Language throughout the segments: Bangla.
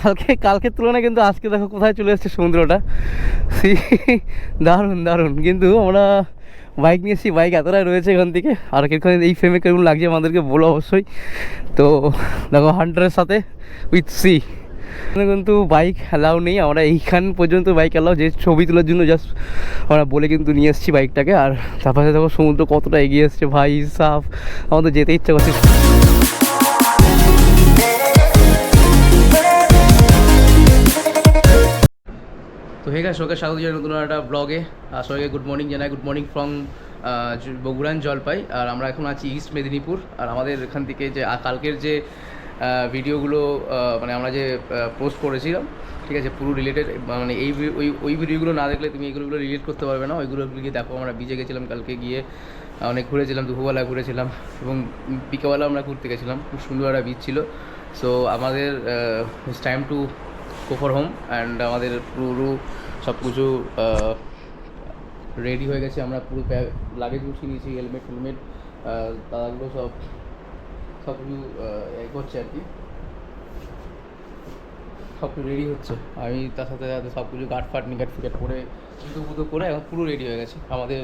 কালকে, কালকের তুলনায় কিন্তু আজকে দেখো কোথায় চলে এসেছে সমুদ্রটা। সি, দারুণ দারুণ। কিন্তু আমরা বাইক নিয়ে এসেছি বাইক এতটাই রয়েছে এখান থেকে। আর কীরকম এই ফ্রেমে কেমন লাগছে আমাদেরকে বলো অবশ্যই। তো দেখো হান্টারের সাথে উইথ সি কিন্তু বাইক অ্যালাউ নেই। আমরা এইখান পর্যন্ত বাইক অ্যালাউ যে ছবি তোলার জন্য জাস্ট আমরা বলে কিন্তু নিয়ে এসেছি বাইকটাকে আর তারপরে দেখো সমুদ্র কতটা এগিয়ে এসছে। ভাই, সাফ। আমাদের যেতে ইচ্ছা করছে। তো হে গাইস সবাইকে স্বাগত জানাই নতুন একটা ব্লগে সবাইকে গুড মর্নিং জানাই। গুড মর্নিং ফ্রম বগুড়ান জলপাই। আর আমরা এখন আছি ইস্ট মেদিনীপুর। আর আমাদের এখান থেকে যে কালকের যে ভিডিওগুলো মানে আমরা যে পোস্ট করেছিলাম, ঠিক আছে, পুরো রিলেটেড মানে এই ওই ওই ভিডিওগুলো না দেখলে তুমি এইগুলো রিলেট করতে পারবে না। ওইগুলো গিয়ে দেখো, আমরা বিজে গেছিলাম, কালকে গিয়ে অনেক ঘুরেছিলাম, দুপুরবেলা ঘুরেছিলাম, এবং বিকেবেলা আমরা ঘুরতে গেছিলাম। খুব সুন্দর একটা বিচ ছিল। সো আমাদের time to go for home and আমাদের পুরো সব কিছু রেডি হয়ে গেছে। আমরা পুরো লাগেজ গুছিয়ে নিয়েছি হেলমেট হেলমেট দাদাগুলো সব সব কিছু করছে আর কি। সব কিছু রেডি হচ্ছে। আমি তার সাথে সাথে সব কিছু গার্ড ফাট নিগাট ফিকাট করে, জুতো ফুতো করে এখন পুরো রেডি হয়ে গেছে। আমাদের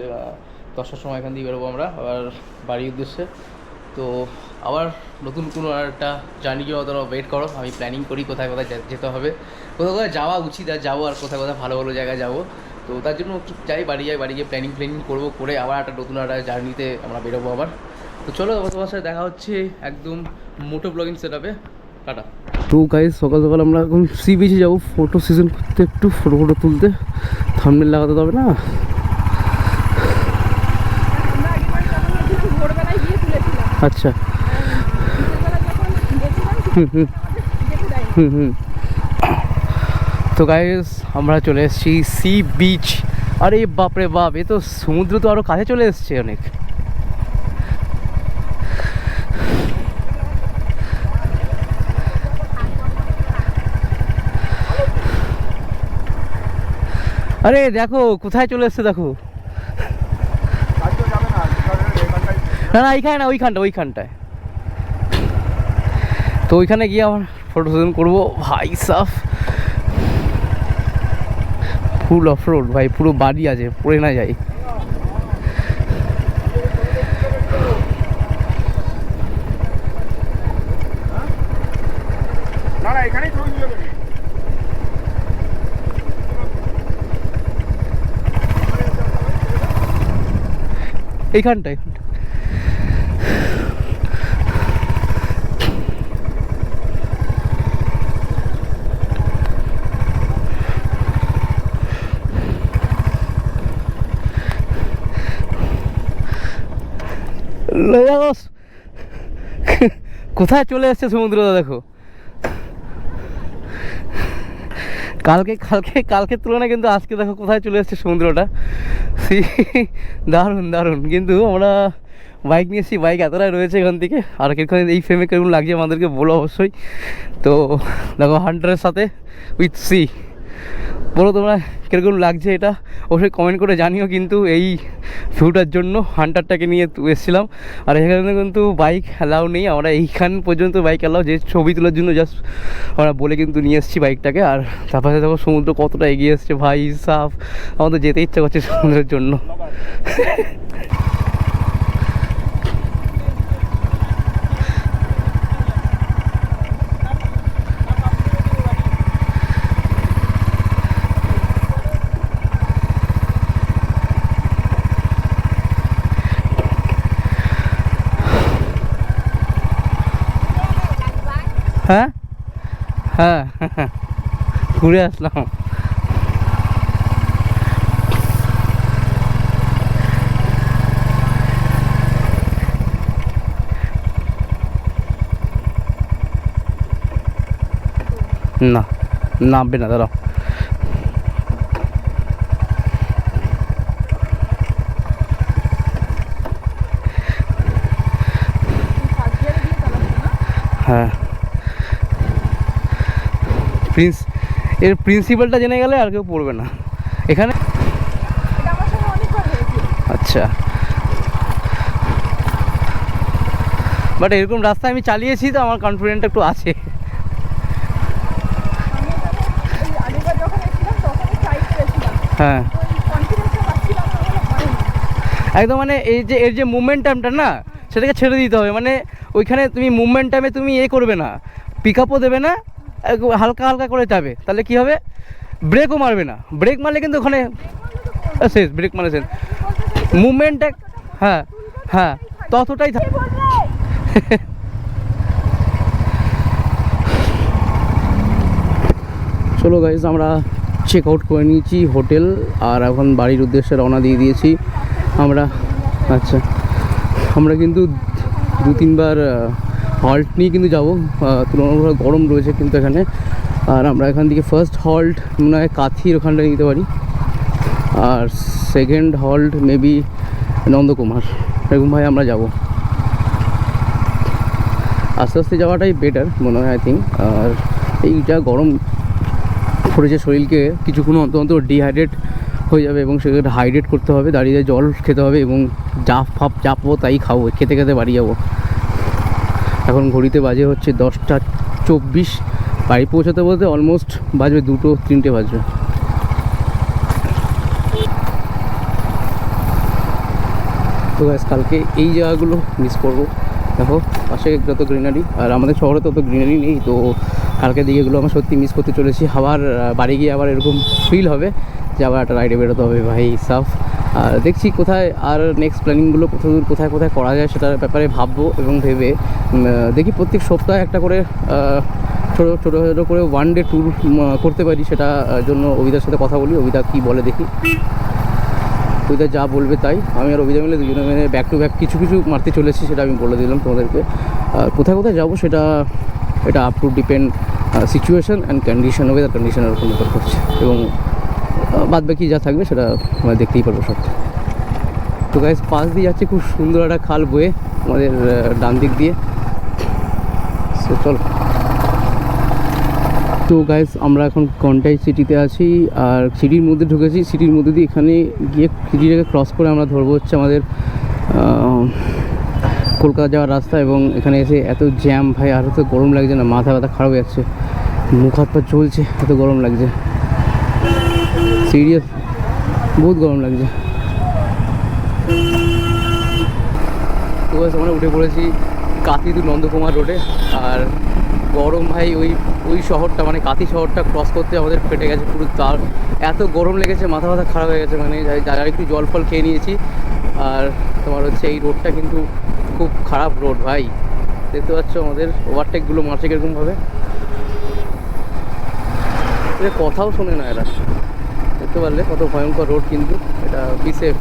দশটার সময় এখান দিয়ে বেরোবো আমরা, আবার বাড়ির উদ্দেশ্যে। তো আবার নতুন কোনো আর একটা জার্নি জন্য তোমরা ওয়েট করো, আমি প্ল্যানিং করি কোথায় কোথায় যেতে হবে। কোথাও কোথায় যাওয়া উচিত আর যাব আর কোথায় কোথায় ভালো ভালো জায়গায় যাব। তো তার জন্য যাই, বাড়ি যাই, বাড়ি গিয়ে প্ল্যানিং প্ল্যানিং করব, করে আবার একটা নতুন একটা জার্নিতে আমরা বেরোবো আবার। তো চলো তোমার সাথে দেখা হচ্ছে একদম মোটো ব্লগিং সেট আপে টাটা। তো গাইজ সকাল সকাল আমরা এখন সি বিচে যাব। ফটো সিজন করতে একটু ফটো ফটো তুলতে। থামনেল লাগাতে হবে না আমরা আগেরবার যখন গেছিলাম ভোরবেলায় গিয়ে তুলেছিলাম আচ্ছা। তো গাইজ আমরা চলে এসেছি সি বিচ আরে বাপরে বাপ, এ তো সমুদ্র তো আরও কাছে চলে এসছে অনেক। আরে দেখো, কোথায় চলে এসছে দেখো? না না এইখানে না ওইখানটা ওইখানটায়। তো ওইখানে গিয়ে আমার ফটো সেশন করব। ভাই সাফ। ফুল অফ রোড ভাই পুরো বাড়ি আছে পড়ে না যাই না না কোথায় চলে এসছে সমুদ্রটা দেখো। কালকে কালকে, কালকের তুলনায় কিন্তু আজকে দেখো কোথায় চলে এসছে সমুদ্রটা। সি, দারুণ দারুণ। কিন্তু আমরা বাইক নিয়ে এসেছি বাইক এতটাই রয়েছে এখান থেকে। আর কীরকম এই ফ্রেমে কেমন লাগছে আমাদেরকে বলো অবশ্যই। তো দেখো হান্টারের সাথে উইথ সি বলো তোমরা। কীরকম লাগছে এটা। অবশ্যই কমেন্ট করে জানিও কিন্তু এই ভিউটার জন্য হান্টারটাকে নিয়ে এসেছিলাম। আর এখানে কিন্তু বাইক অ্যালাউ নেই। আমরা এইখান পর্যন্ত বাইক অ্যালাউ যে ছবি তোলার জন্য জাস্ট আমরা বলে কিন্তু নিয়ে এসেছি বাইকটাকে আর তারপরে দেখো সমুদ্র কতটা এগিয়ে এসছে। ভাই সাফ আমাদের যেতে ইচ্ছা করছে সমুদ্রের জন্য। হ্যাঁ? হ্যাঁ। ঘুরে আসলাম। না নামবে না দাঁড়াও। প্রিন্স, এর প্রিন্সিপালটা জেনে গেলে আর কেউ পড়বে না। এখানে আচ্ছা। বাট এরকম রাস্তা আমি চালিয়েছি তো আমার কনফিডেন্ট একটু আছে। হ্যাঁ। একদম মানে এই যে, এর যে মুভমেন্ট টাইমটা না, সেটাকে ছেড়ে দিতে হবে। মানে ওইখানে তুমি মুভমেন্ট টাইমে তুমি এ করবে না। পিক আপও দেবে না হালকা হালকা করে যাবে তাহলে কি হবে? ব্রেকও মারবে না। ব্রেক মারলে কিন্তু ওখানে শেষ ব্রেক মারলে শেষ। মুভমেন্টটা হ্যাঁ হ্যাঁ ততটাই চলো গাইজ আমরা চেক আউট করে নিয়েছি হোটেল, আর এখন বাড়ির উদ্দেশ্যে রওনা দিয়ে দিয়েছি। আমরা আচ্ছা আমরা কিন্তু দু তিনবার হল্ট নিয়ে কিন্তু যাব তুলনামূলক গরম রয়েছে কিন্তু এখানে। আর আমরা এখান থেকে ফার্স্ট হল্ট মনে হয় কাথির ওখানটা নিতে পারি। আর সেকেন্ড হল্ট মেবি নন্দকুমার। এরকম ভাই আমরা যাব। আস্তে আস্তে যাওয়াটাই বেটার মনে হয় আই থিঙ্ক আর এই যা গরম পড়েছে শরীরকে, কিছুক্ষণ অন্তর অন্তর ডিহাইড্রেট হয়ে যাবে এবং সেটাকে হাইড্রেট করতে হবে, দাঁড়িয়ে জল খেতে হবে এবং জাপ ফাপ চাপবো তাই খাব, খেতে খেতে বাড়ি যাব। এখন ঘড়িতে বাজে হচ্ছে দশটা চব্বিশ। বাড়ি পৌঁছাতে বলতে অলমোস্ট বাজবে দুটো, তিনটে বাজবে। তো গাইস কালকে এই জায়গাগুলো মিস করব। দেখো, পাশে যত গ্রিনারি আর আমাদের শহরে তত গ্রিনারি নেই, তো কালকে দিকে এগুলো আমরা সত্যি মিস করতে চলেছি। আবার বাড়ি গিয়ে আবার এরকম ফিল হবে যে আবার একটা রাইডে বেরোতে হবে। ভাই সাফ আর দেখছি কোথায় আর নেক্সট প্ল্যানিংগুলো দূর, কোথায় কোথায় করা যায় সেটার ব্যাপারে ভাববো এবং ভেবে দেখি প্রত্যেক সপ্তাহে একটা করে ছোটো ছোটো ছোটো করে ওয়ান ডে ট্যুর করতে পারি সেটা জন্য অভিদার সাথে কথা বলি, অভিদা কী বলে দেখি। অভিদা যা বলবে তাই। আমি আর অভিদা মিলে দুজনে মিলে ব্যাক টু ব্যাক কিছু কিছু মারতে চলেছি সেটা আমি বলে দিলাম তোমাদেরকে। আর কোথায় কোথায় যাব সেটা, এটা up to depend situation and condition weather কন্ডিশনের উপর নির্ভর করছে। এবং বাদ বাকি যা থাকবে সেটা আমরা দেখতেই পারব সব। তো গাইজ পাশ দিয়ে যাচ্ছে খুব সুন্দর একটা খাল বয়ে আমাদের ডান দিক দিয়ে। সো চল। তো গাইস আমরা এখন কন্টাই সিটিতে আছি আর সিটির মধ্যে ঢুকেছি। সিটির মধ্যে দিয়ে এখানে গিয়ে সিটিটাকে ক্রস করে আমরা ধরবো হচ্ছে আমাদের কলকাতা যাওয়ার রাস্তা এবং এখানে এসে এত জ্যাম ভাই, আর তো গরম লাগছে না, মাথা ব্যথা খারাপ হয়ে যাচ্ছে। মুখ হাত পা চলছে এত গরম লাগছে। সিরিয়াস বহুত গরম লাগছে। তো আমরা উঠে পড়েছি কাতি টু নন্দকুমার রোডে। আর গরম ভাই, ওই ওই শহরটা মানে কাতি শহরটা ক্রস করতে আমাদের ফেটে গেছে পুরো তার। এত গরম লেগেছে, মাথা মাথা খারাপ হয়ে গেছে মানে যারা একটু জল ফল খেয়ে নিয়েছি। আর তোমার হচ্ছে এই রোডটা কিন্তু খুব খারাপ রোড ভাই। দেখতে পাচ্ছ আমাদের ওভারটেকগুলো মারছে কীরকমভাবে। কথাও শোনে না এরা। দেখতে পারলে কত ভয়ঙ্কর রোড কিন্তু এটা বিসেফ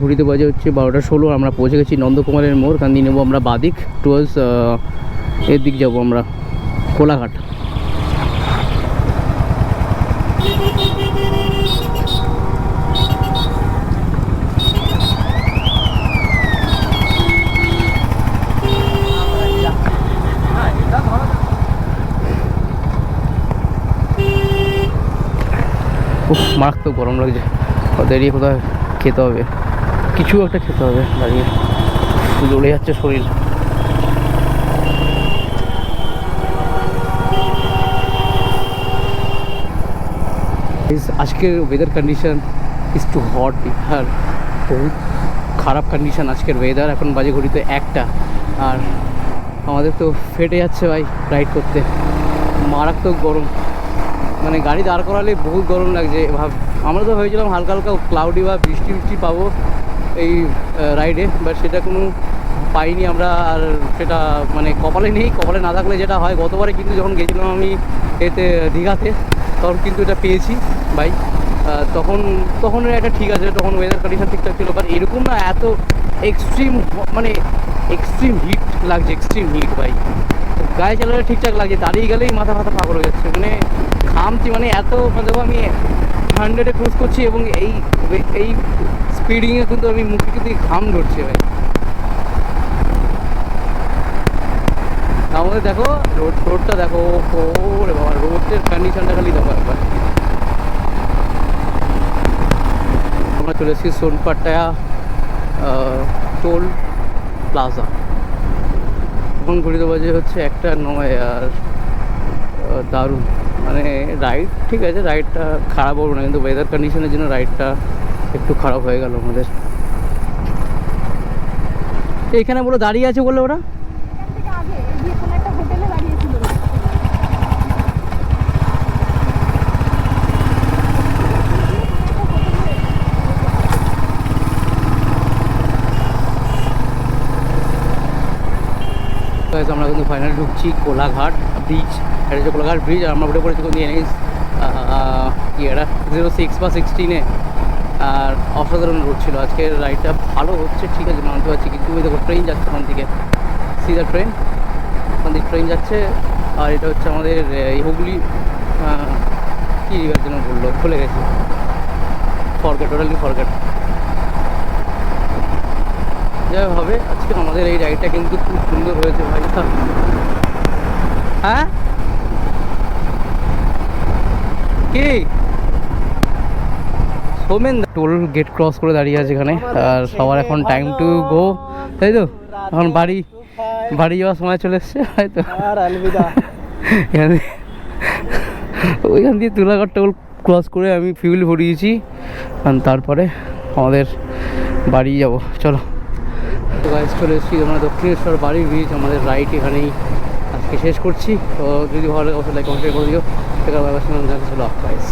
ঘুরিতে বাজে হচ্ছে বারোটা ষোলো, আমরা পৌঁছে গেছি নন্দকুমারের মোড়। কান্দি নেব আমরা বাদিক টুয়ার্স এর দিক যাব আমরা, কোলাঘাট। উফ, মারাত্মক গরম লাগছে। দাঁড়িয়ে কোথায়? খেতে হবে। কিছু একটা খেতে হবে। দাঁড়িয়ে। জ্বলে যাচ্ছে শরীর। আজকের weather condition is too hot আর বহুত খারাপ কন্ডিশন আজকের ওয়েদার এখন বাজে ঘড়িতে একটা। আর আমাদের তো ফেটে যাচ্ছে ভাই রাইড করতে। মারাত্মক গরম। মানে গাড়ি দাঁড় করালে বহুত গরম লাগছে। ভাব, আমরা তো ভেবেছিলাম হালকা হালকা ক্লাউডি বা বৃষ্টি বৃষ্টি পাবো এই রাইডে বাট সেটা কোনো পাইনি আমরা আর সেটা মানে কপালে নেই। কপালে না থাকলে যেটা হয়, গতবারে কিন্তু যখন গেছিলাম আমি এতে, দীঘাতে, তখন কিন্তু এটা পেয়েছি বাইক তখন তখন এটা ঠিক আছে, তখন ওয়েদার কন্ডিশন ঠিকঠাক ছিল বাট এরকম না এত এক্সট্রিম মানে এক্সট্রিম হিট লাগছে এক্সট্রিম হিট ভাই গায়ে চালালে ঠিকঠাক লাগছে দাঁড়িয়ে গেলেই মাথা মাথা পাগল হয়ে যাচ্ছে। মানে ঘামছি মানে এত মানে আমি হান্ড্রেডে ক্রুজ করছি এবং এই এই স্পিডিংয়ে কিন্তু আমি মুখে কিন্তু ঘাম ধরছে ভাই। আমাদের দেখো, রোড, রোডটা দেখো, ও রে বাবা, রোডের কন্ডিশনটা খালি দেখো একবার। আমরা চলে এসেছি সোনপাট্টায়া টোল প্লাজা। এখন ঘড়িতে বাজে হচ্ছে একটা নয় আর দারুণ। মানে রাইড ঠিক আছে রাইডটা খারাপ হব না, কিন্তু ওয়েদার কন্ডিশনের জন্য রাইডটা একটু খারাপ হয়ে গেল আমাদের। এখানে বলে দাঁড়িয়ে আছে বলে ওরা এখান থেকে আগে এই যে কোনো একটা হোটেলে দাঁড়িয়েছিল Guys, আমরা কিন্তু ফাইনালি ঢুকছি কোলাঘাট ব্রিজ এটা হচ্ছে কোলাঘাট ব্রিজ আর আমরা উঠে পড়েছি কিন্তু এনএইচ কি এটা? জিরো সিক্স বা সিক্সটিনে আর অসাধারণ রোড ছিল। আজকের রাইডটা ভালো হচ্ছে ঠিক আছে মানতে পারছি কিন্তু দেখো ট্রেন যাচ্ছে ওখান থেকে। সিধা ট্রেন ওখান থেকে ট্রেন যাচ্ছে। আর এটা হচ্ছে আমাদের এই হুগলি কী রিভার যেন বলল? ভুলে গেছি। ফরগেট টোটালি ফরগেট যাই হবে আজকে আমাদের এই রাইডটা কিন্তু খুব সুন্দর হয়েছে ভাই। হ্যাঁ? কি? সোমেন টোল গেট ক্রস করে দাঁড়িয়ে আছে এখানে। আর সবার এখন টাইম টু গো তাই তো? এখন বাড়ি বাড়ি যাওয়ার সময় চলে এসছে হয়তো ওইখান দিয়ে তুলাঘাট টোল ক্রস করে আমি ফিউল ভরিয়েছি। আর তারপরে আমাদের বাড়ি যাব। চলো। তো গাইজ চলে এসেছি আমরা দক্ষিণেশ্বর বাড়ির ব্রিজ আমাদের রাইড এখানেই আজকে শেষ করছি। তো যদি ভালো লাগে, অবশ্যই লাইক কমেন্ট করে দিও। সেখানে ছিল গাইজ